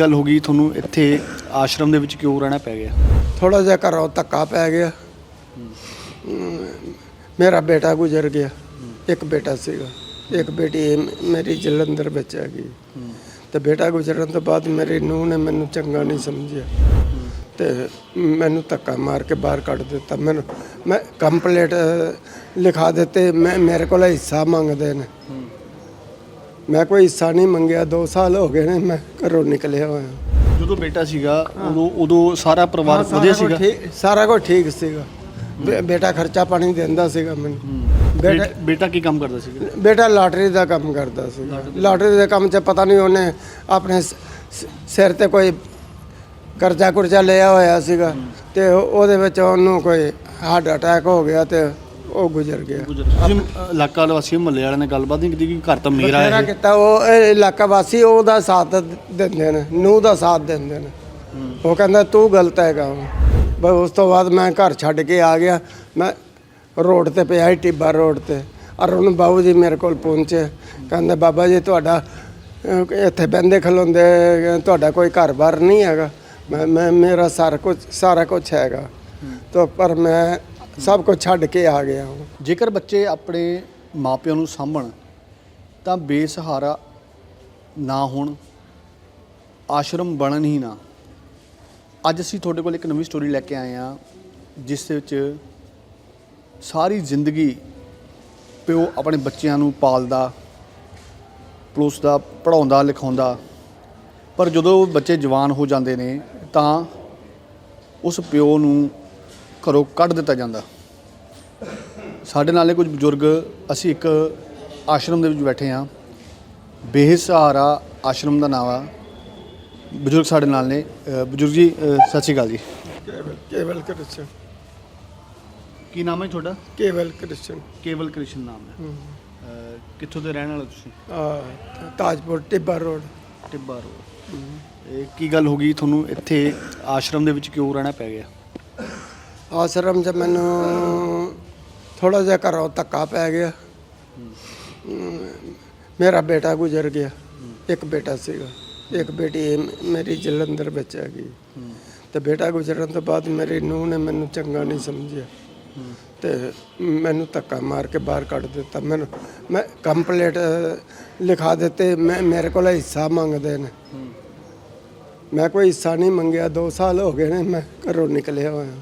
ਗੱਲ ਹੋ ਗਈ ਤੁਹਾਨੂੰ ਇੱਥੇ ਆਸ਼ਰਮ ਦੇ ਵਿੱਚ ਕਿਉਂ ਰਹਿਣਾ ਪੈ ਗਿਆ? ਥੋੜਾ ਜਿਹਾ ਘਰੋਂ ਧੱਕਾ ਪੈ ਗਿਆ। ਮੇਰਾ ਬੇਟਾ ਗੁਜ਼ਰ ਗਿਆ। ਇੱਕ ਬੇਟਾ ਸੀਗਾ। ਇੱਕ ਬੇਟੀ ਮੇਰੀ ਜਲੰਧਰ ਵਿੱਚ ਹੈਗੀ ਤੇ ਬੇਟਾ ਗੁਜ਼ਰਨ ਤੋਂ ਬਾਅਦ ਮੇਰੀ ਨੂੰਹ ਨੇ ਮੈਨੂੰ ਚੰਗਾ ਨਹੀਂ ਸਮਝਿਆ। ਤੇ ਮੈਨੂੰ ਧੱਕਾ ਮਾਰ ਕੇ ਬਾਹਰ ਕੱਢ ਦਿੱਤਾ। ਮੈਨੂੰ, ਮੈਂ ਕੰਪਲੀਟ ਲਿਖਾ ਦਿੱਤੇ। ਮੈਂ, ਮੇਰੇ ਕੋਲ ਹਿੱਸਾ ਮੰਗਦੇ ਨੇ। ਮੈਂ ਕੋਈ ਹਿੱਸਾ ਨਹੀਂ ਮੰਗਿਆ 2 ਸਾਲ ਹੋ ਗਏ ਨੇ ਮੈਂ ਘਰੋਂ ਨਿਕਲਿਆ ਹੋਇਆ। ਜਦੋਂ ਬੇਟਾ ਸੀਗਾ ਉਦੋਂ ਉਦੋਂ ਸਾਰਾ ਪਰਿਵਾਰ ਵਧੀਆ ਸੀਗਾ? ਠੀਕ- ਸਾਰਾ ਕੁਝ ਠੀਕ ਸੀਗਾ। ਬੇ- ਬੇਟਾ ਖਰਚਾ ਪਾਣੀ ਦਿੰਦਾ ਸੀਗਾ ਮੈਨੂੰ। ਬੇਟਾ ਬੇਟਾ ਬੇਟਾ ਕੀ ਕੰਮ ਕਰਦਾ ਸੀਗਾ? ਬੇਟਾ ਲਾਟਰੀ ਦਾ ਕੰਮ ਕਰਦਾ ਸੀ। ਲਾਟਰੀ ਦੇ ਕੰਮ 'ਚ ਪਤਾ ਨਹੀਂ ਉਹਨੇ ਆਪਣੇ ਸ- ਸ- ਸਿਰ ਤੇ ਕੋਈ ਕਰਜ਼ਾ ਕੁਰਜ਼ਾ ਲਿਆ ਹੋਇਆ ਸੀਗਾ ਤੇ ਉਹ- ਉਹਦੇ ਵਿੱਚ ਉਹਨੂੰ ਕੋਈ ਹਾਰਟ ਅਟੈਕ ਹੋ ਗਿਆ ਤੇ ਉਹ ਗੁਜ਼ਰ ਗਿਆ। ਤੁਸੀਂ ਅ, ਇਲਾਕਾ ਵਾਸੀ ਮਹੱਲੇ ਵਾਲਿਆਂ ਨੇ ਗੱਲਬਾਤ ਨਹੀਂ ਕੀਤੀ ਕਿ ਘਰ ਤਾਂ ਮੇਰਾ ਮੇਰਾ ਹੈ ਕੀਤਾ ਉਹ ਇਹ ਇਲਾਕਾ ਵਾਸੀ ਉਹਦਾ ਸਾਥ ਦਿੰਦੇ ਨੇ ਨੂੰ ਦਾ ਸਾਥ ਦਿੰਦੇ ਨੇ। ਉਹ ਕਹਿੰਦਾ ਤੂੰ ਗਲਤ ਹੈਗਾ ਬਸ ਉਸ ਤੋਂ ਬਾਅਦ ਮੈਂ ਘਰ ਛੱਡ ਕੇ ਆ ਗਿਆ। ਮੈਂ ਰੋਡ ਤੇ ਪਿਆ ਸੀ ਟਿੱਬਾ ਰੋਡ ਤੇ। ਅਰੁਣ ਬਾਬੂ ਜੀ ਮੇਰੇ ਕੋਲ ਪਹੁੰਚੇ। ਕਹਿੰਦੇ ਬਾਬਾ ਜੀ ਤੁਹਾਡਾ ਅਹ, ਇੱਥੇ ਬੰਦੇ ਖਲੋਂਦੇ ਤੁਹਾਡਾ ਕੋਈ ਘਰ-ਬਾਰ ਨਹੀਂ ਹੈਗਾ। ਮੈਂ ਮੈਂ ਮੇਰਾ ਸਾਰਾ ਕੁਝ ਸਾਰਾ ਕੁਝ ਹੈਗਾ। ਤਾਂ ਪਰ ਮੈਂ ਸਭ ਕੁਝ ਛੱਡ ਕੇ ਆ ਗਿਆ ਹਾਂ ਜੇਕਰ ਬੱਚੇ ਆਪਣੇ ਮਾਪਿਆਂ ਨੂੰ ਸਾਂਭਣ, ਤਾਂ ਬੇਸਹਾਰਾ ਨਾ ਹੋਣ, ਆਸ਼ਰਮ ਬਣਨ ਹੀ ਨਾ। ਅੱਜ ਅਸੀਂ ਤੁਹਾਡੇ ਕੋਲ ਇੱਕ ਨਵੀਂ ਸਟੋਰੀ ਲੈ ਕੇ ਆਏ ਹਾਂ, ਜਿਸ ਦੇ ਵਿੱਚ ਸਾਰੀ ਜ਼ਿੰਦਗੀ ਪਿਓ ਆਪਣੇ ਬੱਚਿਆਂ ਨੂੰ ਪਾਲਦਾ ਪਲੋਸਦਾ ਪੜਾਉਂਦਾ ਲਿਖਾਉਂਦਾ। ਪਰ ਜਦੋਂ ਬੱਚੇ ਜਵਾਨ ਹੋ ਜਾਂਦੇ ਨੇ, ਤਾਂ ਉਸ ਪਿਓ ਨੂੰ ਘਰੋਂ ਕੱਢ ਦਿੱਤਾ ਜਾਂਦਾ। ਸਾਡੇ ਨਾਲੇ ਕੁਝ ਬਜ਼ੁਰਗ ਅਸੀਂ ਇੱਕ ਆਸ਼ਰਮ ਦੇ ਵਿੱਚ ਬੈਠੇ ਹਾਂ। ਬੇਸਹਾਰਾ ਆਸ਼ਰਮ ਦਾ ਨਾਮ ਆ। ਬਜ਼ੁਰਗ ਸਾਡੇ ਨਾਲ ਨੇ। ਬਜ਼ੁਰਗ ਜੀ ਸਤਿ ਸ਼੍ਰੀ ਅਕਾਲ ਜੀ। ਕੇਵਲ ਕੇਵਲ ਕ੍ਰਿਸ਼ਨ। ਕੀ ਨਾਮ ਹੈ ਤੁਹਾਡਾ? ਕੇਵਲ ਕ੍ਰਿਸ਼ਨ। ਕੇਵਲ ਕ੍ਰਿਸ਼ਨ ਨਾਮ ਹੈ। ਕਿੱਥੋਂ ਦੇ ਰਹਿਣ ਵਾਲੇ ਤੁਸੀਂ? ਆ ਤਾਜਪੁਰ ਟਿੱਬਾ ਰੋਡ। ਟਿੱਬਾ ਰੋਡ। ਇਹ ਕੀ ਗੱਲ ਹੋ ਗਈ? ਤੁਹਾਨੂੰ ਇੱਥੇ ਆਸ਼ਰਮ ਦੇ ਵਿੱਚ ਕਿਉਂ ਰਹਿਣਾ ਪੈ ਗਿਆ? ਆਸ਼ਰਮ 'ਚ ਮੈਨੂੰ ਥੋੜਾ ਜਿਹਾ ਘਰੋਂ ਧੱਕਾ ਪੈ ਗਿਆ। ਮੇਰਾ ਬੇਟਾ ਗੁਜ਼ਰ ਗਿਆ। ਇੱਕ ਬੇਟਾ ਸੀਗਾ। ਇੱਕ ਬੇਟੀ ਮੇਰੀ ਜਲੰਧਰ ਵਿੱਚ ਹੈਗੀ ਤੇ ਬੇਟਾ ਗੁਜ਼ਰਨ ਤੋਂ ਬਾਅਦ ਮੇਰੀ ਨੂੰਹ ਨੇ ਮੈਨੂੰ ਚੰਗਾ ਨਹੀਂ ਸਮਝਿਆ। ਤੇ ਮੈਨੂੰ ਧੱਕਾ ਮਾਰ ਕੇ ਬਾਹਰ ਕੱਢ ਦਿੱਤਾ। ਮੈਨੂੰ ਮੈਂ ਕੰਪਲੀਟ ਲਿਖਾ ਦਿੱਤੇ। ਮੈਂ, ਮੇਰੇ ਕੋਲ ਹਿੱਸਾ ਮੰਗਦੇ ਨੇ। ਮੈਂ ਕੋਈ ਹਿੱਸਾ ਨਹੀਂ ਮੰਗਿਆ। 2 ਸਾਲ ਹੋ ਗਏ ਨੇ ਮੈਂ ਘਰੋਂ ਨਿਕਲਿਆ ਹੋਇਆ।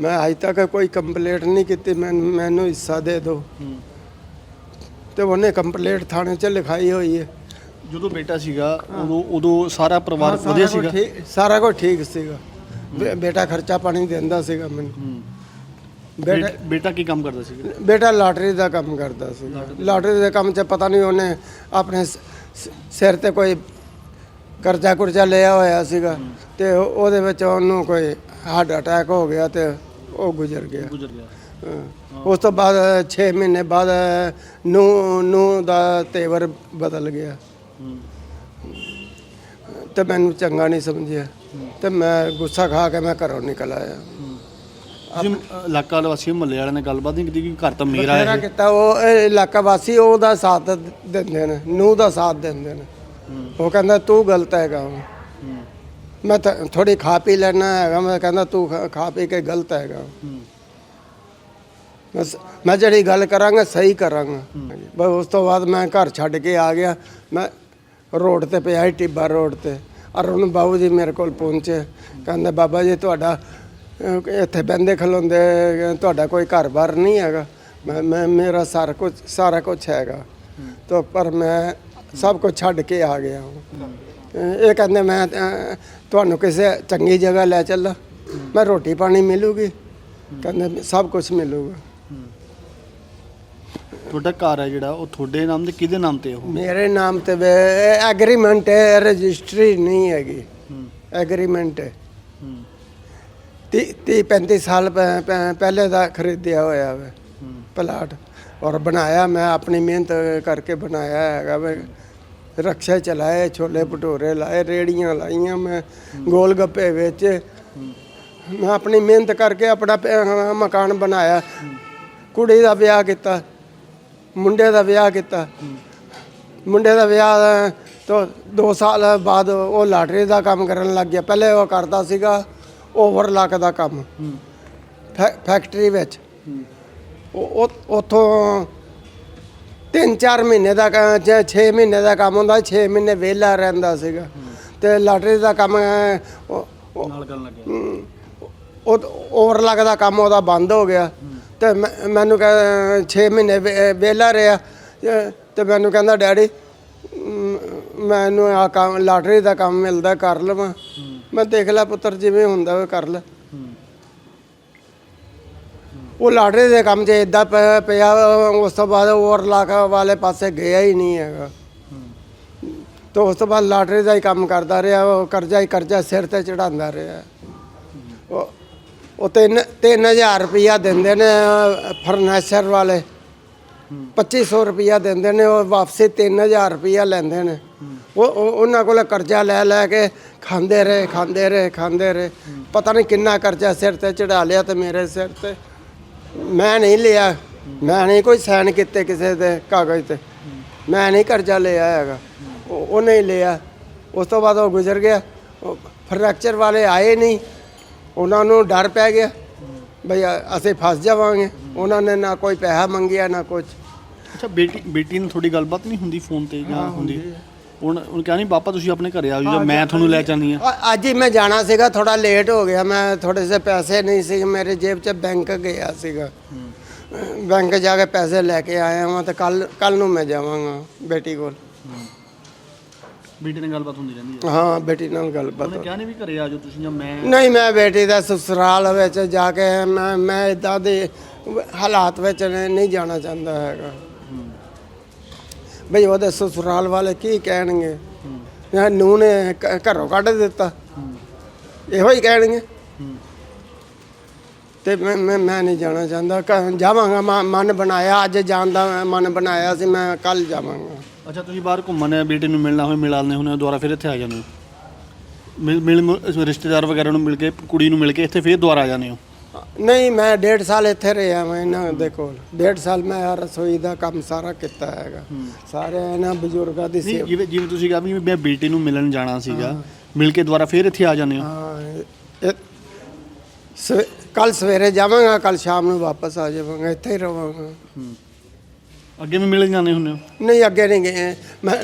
ਮੈਂ ਅਜੇ ਤੱਕ ਕੋਈ ਕੰਪਲੇਂਟ ਨਹੀਂ ਕੀਤੀ ਮੈਂ ਮੈਨੂੰ ਹਿੱਸਾ ਦੇ ਦਿਓ। ਤੇ ਉਹਨੇ ਕੰਪਲੇਂਟ ਥਾਣੇ 'ਚ ਲਿਖਾਈ ਹੋਈ ਹੈ। ਜਦੋਂ ਬੇਟਾ ਸੀਗਾ ਉਦੋਂ ਉਦੋਂ ਸਾਰਾ ਪਰਿਵਾਰ ਵਧੀਆ ਸੀਗਾ? ਸਾਰਾ ਕੁਝ ਠੀਕ ਸੀਗਾ। ਬੇਟਾ ਖਰਚਾ ਪਾਣੀ ਦਿੰਦਾ ਸੀਗਾ ਮੈਨੂੰ। ਬੇਟਾ ਬੇਟਾ ਕੀ ਕੰਮ ਕਰਦਾ ਸੀਗਾ? ਬੇਟਾ ਲਾਟਰੀ ਦਾ ਕੰਮ ਕਰਦਾ ਸੀ। ਲਾਟਰੀ ਦੇ। ਕੰਮ 'ਚ ਪਤਾ ਨਹੀਂ ਉਹਨੇ ਆਪਣੇ ਸ- ਸ- ਸਿਰ ਤੇ ਕੋਈ ਕਰਜ਼ਾ ਕੁਰਜ਼ਾ ਲਿਆ ਹੋਇਆ ਸੀਗਾ। ਤੇ ਉਹ- ਉਹਦੇ ਵਿੱਚ ਉਹਨੂੰ ਕੋਈ ਹਾਰਟ ਅਟੈਕ ਹੋ ਗਿਆ ਤੇ ਉਹ ਗੁਜ਼ਰ ਗਿਆ। ਗੁਜ਼ਰ ਗਿਆ। ਹਾਂ। ਉਸ ਤੋਂ ਬਾਅਦ 6 ਮਹੀਨੇ ਬਾਅਦ ਨੂੰ ਨੂੰ ਦਾ ਤੇਵਰ ਬਦਲ ਗਿਆ। ਹੂੰ। ਤੇ ਮੈਨੂੰ ਚੰਗਾ ਨਹੀਂ ਸਮਝਿਆ। ਤੇ ਮੈਂ ਗੁੱਸਾ ਖਾ ਕੇ ਮੈਂ ਘਰੋਂ ਨਿਕਲ ਆਇਆ। ਤੁਸੀਂ ਅ, ਇਲਾਕਾ ਵਾਸੀ ਮਹੱਲੇ ਵਾਲਿਆਂ ਨੇ ਗੱਲਬਾਤ ਨਹੀਂ ਕੀਤੀ ਕਿ ਘਰ ਤਾਂ ਮੇਰਾ ਮੇਰਾ ਹੈ ਕੀਤਾ। ਉਹ ਇਹ ਇਲਾਕਾ ਵਾਸੀ ਉਹਦਾ ਸਾਥ ਦਿੰਦੇ ਨੇ ਨੂੰ ਦਾ ਸਾਥ ਦਿੰਦੇ ਨੇ। ਉਹ ਕਹਿੰਦਾ ਤੂੰ ਗਲਤ ਹੈਗਾ ਮੈਂ ਤਾਂ ਥੋੜੀ ਖਾ ਪੀ ਲੈਣਾ ਹੈਗਾ ਮੈਂ ਕਹਿੰਦਾ ਤੂੰ ਖਾ- ਪੀ ਕੇ ਗਲਤ ਹੈਗਾ। ਬਸ ਮੈਂ ਜਿਹੜੀ ਗੱਲ ਕਰਾਂਗਾ ਸਹੀ ਕਰਾਂਗਾ। ਬਸ ਉਸ ਤੋਂ ਬਾਅਦ ਮੈਂ ਘਰ ਛੱਡ ਕੇ ਆ ਗਿਆ। ਮੈਂ ਰੋਡ ਤੇ ਪਿਆ ਟਿੱਬਾ ਰੋਡ ਤੇ। ਅਰੁਣ ਬਾਬੂ ਜੀ ਮੇਰੇ ਕੋਲ ਪਹੁੰਚੇ। ਕਹਿੰਦੇ ਬਾਬਾ ਜੀ ਤੁਹਾਡਾ ਇੱਥੇ ਬੰਦੇ ਖਲੋਂਦੇ ਤੁਹਾਡਾ ਕੋਈ ਘਰ-ਬਾਰ ਨਹੀਂ ਹੈਗਾ। ਮੈਂ ਮੈਂ ਮੇਰਾ ਸਾਰਾ ਕੁਝ ਸਾਰਾ ਕੁਝ ਹੈਗਾ। ਤਾਂ ਪਰ ਮੈਂ ਸਭ ਕੁਝ ਛੱਡ ਕੇ ਆ ਗਿਆ ਹਾਂ। ਇਹ ਕਹਿੰਦੇ ਮੈਂ ਅਹ, ਤੁਹਾਨੂੰ ਕਿਸੇ ਚੰਗੀ ਜਗ੍ਹਾ ਲੈ ਚੱਲਾਂ ਮੈਂ ਰੋਟੀ ਪਾਣੀ ਮਿਲੂਗੀ। ਕਹਿੰਦੇ ਸਭ ਕੁਝ ਮਿਲੂਗਾ। ਤੁਹਾਡਾ ਘਰ ਹੈ ਜਿਹੜਾ ਉਹ ਤੁਹਾਡੇ ਨਾਮ ਤੇ ਕਿਹਦੇ ਨਾਮ ਤੇ ਉਹ? ਮੇਰੇ ਨਾਮ ਤੇ ਐਗਰੀਮੈਂਟ ਹੈ ਰਜਿਸਟਰੀ ਨਹੀਂ ਹੈਗੀ। ਐਗਰੀਮੈਂਟ ਹੈ। ਹੂੰ। ਤੀਹ ਤੀਹ 35 ਸਾਲ ਪਹਿਲੇ ਦਾ ਖਰੀਦਿਆ ਹੋਇਆ ਵੇ। ਪਲਾਟ। ਔਰ ਬਣਾਇਆ ਮੈਂ ਆਪਣੀ ਮਿਹਨਤ ਕਰਕੇ ਬਣਾਇਆ ਹੈਗਾ ਵੇ। ਰਕਸ਼ਾ ਚਲਾਏ ਛੋਲੇ ਭਟੂਰੇ ਲਾਏ ਰੇੜੀਆਂ ਲਾਈਆਂ ਮੈਂ ਗੋਲ ਗੱਪੇ ਵੇਚੇ। ਮੈਂ ਆਪਣੀ ਮਿਹਨਤ ਕਰਕੇ ਆਪਣਾ ਪ- ਮਕਾਨ ਬਣਾਇਆ। ਕੁੜੀ ਦਾ ਵਿਆਹ ਕੀਤਾ ਮੁੰਡੇ ਦਾ ਵਿਆਹ ਕੀਤਾ। ਮੁੰਡੇ ਦਾ ਵਿਆਹ ਤੋ 2 ਸਾਲ ਬਾਅਦ ਉਹ ਲਾਟਰੀ ਦਾ ਕੰਮ ਕਰਨ ਲੱਗ ਗਿਆ। ਪਹਿਲੇ ਉਹ ਕਰਦਾ ਸੀਗਾ ਓਵਰਲਾਕ ਦਾ ਕੰਮ। ਫੈ- ਫੈਕਟਰੀ ਵਿੱਚ। ਉਹ ਉਹ- ਉੱਥੋਂ 3-4 ਮਹੀਨੇ ਦਾ ਜਾਂ 6 ਮਹੀਨੇ ਦਾ ਕੰਮ ਹੁੰਦਾ 6 ਮਹੀਨੇ ਵਿਹਲਾ ਰਹਿੰਦਾ ਸੀਗਾ। ਤੇ ਲਾਟਰੀ ਦਾ ਕੰਮ ਨਾਲ ਕਰਨ ਲੱਗਿਆ ਉਹ ਓਵਰਲਾਕ ਦਾ ਕੰਮ ਉਹਦਾ ਬੰਦ ਹੋ ਗਿਆ। ਤੇ ਮੈਨੂੰ ਕਹ 6 ਮਹੀਨੇ ਵਿਹਲਾ ਰਿਹਾ। ਤੇ- ਮੈਨੂੰ ਕਹਿੰਦਾ ਡੈਡੀ ਮੈਨੂੰ ਆ ਕੰਮ ਲਾਟਰੀ ਦਾ ਕੰਮ ਮਿਲਦਾ ਕਰ ਲਵਾਂ। ਮੈਂ ਦੇਖ ਲੈ ਪੁੱਤਰ ਜਿਵੇਂ ਹੁੰਦਾ ਉਹ ਕਰ ਲੈ। ਉਹ ਲਾਟਰੀ ਦੇ ਕੰਮ 'ਚ ਇਦਾਂ ਪਿਆ ਉਸ ਤੋਂ ਬਾਅਦ ਹੋਰ ਇਲਾਕਾ ਵਾਲੇ ਪਾਸੇ ਗਿਆ ਹੀ ਨਹੀਂ ਹੈਗਾ। ਤੇ ਉਸ ਤੋਂ ਬਾਅਦ ਲਾਟਰੀ ਦਾ ਹੀ ਕੰਮ ਕਰਦਾ ਰਿਹਾ, ਉਹ ਕਰਜ਼ਾ ਹੀ ਕਰਜ਼ਾ ਸਿਰ ਤੇ ਚੜਾਉਂਦਾ ਰਿਹਾ। ਉਹ ਉਹ ਤਿੰਨ 3000 ਰੁਪਇਆ ਦਿੰਦੇ ਨੇ ਫਰਨੈਚਰ ਵਾਲੇ। 2500 ਰੁਪਇਆ ਦਿੰਦੇ ਨੇ, ਉਹ ਵਾਪਸੀ 3000 ਰੁਪਇਆ ਲੈਂਦੇ ਨੇ। ਉਹ, ਉਹ- ਉਹਨਾਂ ਕੋਲ ਕਰਜ਼ਾ ਲੈ ਲੈ ਕੇ ਖਾਂਦੇ ਰਹੇ ਖਾਂਦੇ ਰਹੇ ਖਾਂਦੇ ਰਹੇ। ਪਤਾ ਨਹੀਂ ਕਿੰਨਾ ਕਰਜ਼ਾ ਸਿਰ ਤੇ ਚੜਾ ਲਿਆ ਤੇ ਮੇਰੇ ਸਿਰ ਤੇ। ਮੈਂ ਨਹੀਂ ਲਿਆ। ਮੈਂ ਨਹੀਂ ਕੋਈ ਸਾਈਨ ਕੀਤੇ ਕਿਸੇ ਦੇ ਕਾਗਜ਼ ਤੇ। ਮੈਂ ਨਹੀਂ ਕਰਜ਼ਾ ਲਿਆ ਹੈਗਾ। ਉਹ ਉਹਨੇ ਹੀ ਲਿਆ। ਉਸ ਤੋਂ ਬਾਅਦ ਉਹ ਗੁਜ਼ਰ ਗਿਆ। ਉਹ ਫਰੈਕਚਰ ਵਾਲੇ ਆਏ ਨਹੀਂ। ਉਹਨਾਂ ਨੂੰ ਡਰ ਪੈ ਗਿਆ। ਅ- ਅਸੀਂ ਫਸ ਜਾਵਾਂਗੇ। ਉਹਨਾਂ ਨੇ ਨਾ ਕੋਈ ਪੈਸਾ ਮੰਗਿਆ ਨਾ ਕੁਝ ਅੱਛਾ ਬੇਟੀ ਬੇਟੀ ਨਾਲ ਤੁਹਾਡੀ ਗੱਲਬਾਤ ਨਹੀਂ ਹੁੰਦੀ ਫੋਨ ਤੇ ਜਾਂ ਹੁੰਦੀ? ਹੁਣ ਹੁਣ ਕਿਹਾ ਨਹੀਂ ਪਾਪਾ ਤੁਸੀਂ ਆਪਣੇ ਘਰੇ ਆ ਜਾਓ ਜਾਂ ਮੈਂ ਤੁਹਾਨੂੰ ਲੈ ਜਾਂਦੀ ਆ ਅ- ਅੱਜ ਹੀ ਮੈਂ ਜਾਣਾ ਸੀਗਾ ਥੋੜਾ ਲੇਟ ਹੋ ਗਿਆ ਮੈਂ ਥੋੜੇ ਸੇ ਪੈਸੇ ਨਹੀਂ ਸੀ ਮੇਰੇ ਜੇਬ 'ਚ ਬੈਂਕ ਗਿਆ ਸੀਗਾ। ਬੈਂਕ ਜਾ ਕੇ ਪੈਸੇ ਲੈ ਕੇ ਆਇਆ ਹਾਂ ਤੇ ਕੱਲ ਕੱਲ ਨੂੰ ਮੈਂ ਜਾਵਾਂਗਾ ਬੇਟੀ ਕੋਲ। ਬੇਟੀ ਨਾਲ ਗੱਲਬਾਤ ਹੁੰਦੀ ਰਹਿੰਦੀ ਹੈ। ਹਾਂ ਬੇਟੀ ਨਾਲ ਗੱਲਬਾਤ। ਉਹਨੇ ਕਿਹਾ ਨਹੀਂ ਵੀ ਘਰੇ ਆ ਜਾਓ ਤੁਸੀਂ ਜਾਂ ਮੈਂ ਨਹੀਂ ਮੈਂ ਬੇਟੀ ਦਾ ਸਸੁਰਾਲ ਵਿੱਚ ਜਾ ਕੇ ਮੈਂ ਮੈਂ ਇਦਾਂ ਦੇ ਹਾਲਾਤ ਵਿੱਚ ਨਹੀਂ ਨਹੀਂ ਜਾਣਾ ਚਾਹੁੰਦਾ ਹੈਗਾ। ਬਈ ਉਹਦੇ ਸਸੁਰਾਲ ਵਾਲੇ ਕੀ ਕਹਿਣਗੇ? ਯਾ ਨੂੰ ਨੇ ਘ- ਘਰੋਂ ਕੱਢ ਦਿੱਤਾ। ਇਹੋ ਹੀ ਕਹਿਣਗੇ। ਤੇ ਮੈਂ ਮੈਂ ਮੈਂ ਨਹੀਂ ਜਾਣਾ ਚਾਹੁੰਦਾ। ਕ- ਜਾਵਾਂਗਾ, ਮ- ਮਨ ਬਣਾਇਆ। ਅੱਜ ਜਾਣ ਦਾ ਮਨ ਬਣਾਇਆ ਸੀ, ਮੈਂ ਕੱਲ ਜਾਵਾਂਗਾ। ਅੱਛਾ, ਤੁਸੀਂ ਬਾਹਰ ਘੁੰਮਣ ਆ ਬੇਟੇ ਨੂੰ ਮਿਲਣਾ ਹੋਏ ਮਿਲ ਆਉਂਦੇ ਦੁਬਾਰਾ ਫਿਰ ਇੱਥੇ ਆ ਜਾਂਦੇ ਹੋ? ਮਿਲ ਮਿਲ ਮੁ- ਰਿਸ਼ਤੇਦਾਰ ਵਗੈਰਾ ਨੂੰ ਮਿਲ ਕੇ, ਕੁੜੀ ਨੂੰ ਮਿਲ ਕੇ ਇੱਥੇ ਫਿਰ ਦੁਬਾਰਾ ਆ ਜਾਂਦੇ ਹੋ? ਨਹੀਂ ਮੈਂ ਡੇਢ ਸਾਲ ਇੱਥੇ ਰਿਹਾ ਮੈਂ ਇਹਨਾਂ ਦੇ ਕੋਲ। ਡੇਢ ਸਾਲ ਮੈਂ ਆਹ ਰਸੋਈ ਦਾ ਕੰਮ ਸਾਰਾ ਕੀਤਾ ਹੈਗਾ। ਸਾਰੇ ਇਹਨਾਂ ਬਜ਼ੁਰਗਾਂ ਦੀ ਨਹੀਂ ਸੇਵਾ ਜਿਵੇਂ ਜਿਵੇਂ ਤੁਸੀਂ ਕਿਹਾ ਵੀ ਮੈਂ ਬੇਟੇ ਨੂੰ ਮਿਲਣ ਜਾਣਾ ਸੀਗਾ ਮਿਲ ਕੇ ਦੁਬਾਰਾ ਫਿਰ ਇੱਥੇ ਆ ਜਾਂਦੇ ਹੋ? ਕੱਲ ਸਵੇਰੇ ਜਾਵਾਂਗਾ ਕੱਲ ਸ਼ਾਮ ਨੂੰ ਵਾਪਸ ਆ ਜਾਵਾਂਗਾ ਇੱਥੇ ਹੀ ਰਵਾਂਗਾ। ਅੱਗੇ ਵੀ ਮਿਲ ਜਾਂਦੇ ਹੁੰਦੇ ਹੋ? ਨਹੀਂ ਅੱਗੇ ਨਹੀਂ ਗਏ। ਮੈਂ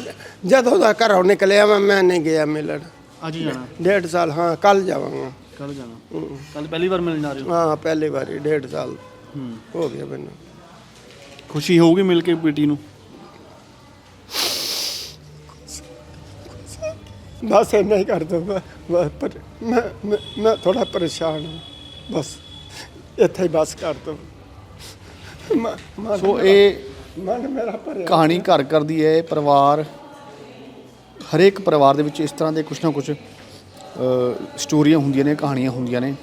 ਜਦੋਂ ਦਾ ਘਰੋਂ ਨਿਕਲਿਆ ਮੈਂ ਮੈਂ ਨਹੀਂ ਗਿਆ ਮਿਲਣ। ਅੱਜ ਹੀ ਜਾਣਾ। ਡੇਢ ਸਾਲ ਹਾਂ ਕੱਲ ਜਾਵਾਂਗਾ। ਕੱਲ ਜਾਣਾ। ਹੂੰ। ਕੱਲ ਪਹਿਲੀ ਵਾਰ ਮਿਲਣ ਜਾ ਰਹੇ ਹੋ? ਹਾਂ ਪਹਿਲੀ ਵਾਰੀ ਡੇਢ ਸਾਲ। ਹੂੰ। ਹੋ ਗਿਆ ਮੈਨੂੰ। ਖੁਸ਼ੀ ਹੋਊਗੀ ਮਿਲ ਕੇ ਬੇਟੀ ਨੂੰ? ਬਸ ਇੰਨਾ ਹੀ ਕਰ ਦੋ ਮੈਂ ਬਸ ਪਰ ਮੈਂ ਮੈਂ- ਮੈਂ ਥੋੜਾ ਪਰੇਸ਼ਾਨ ਹਾਂ। ਬਸ ਇੱਥੇ ਹੀ ਬਸ ਕਰ ਦੋ ਸੋ ਇਹ ਮਨ ਮੇਰਾ ਭਰਿਆ ਕਹਾਣੀ ਘਰ ਕਰਦੀ ਹੈ। ਇਹ ਪਰਿਵਾਰ ਹਰੇਕ ਪਰਿਵਾਰ ਦੇ ਵਿੱਚ ਇਸ ਤਰ੍ਹਾਂ ਦੇ ਕੁਝ ਨਾ ਕੁਝ ਸਟੋਰੀਆਂ ਹੁੰਦੀਆਂ ਨੇ ਕਹਾਣੀਆਂ ਹੁੰਦੀਆਂ ਨੇ।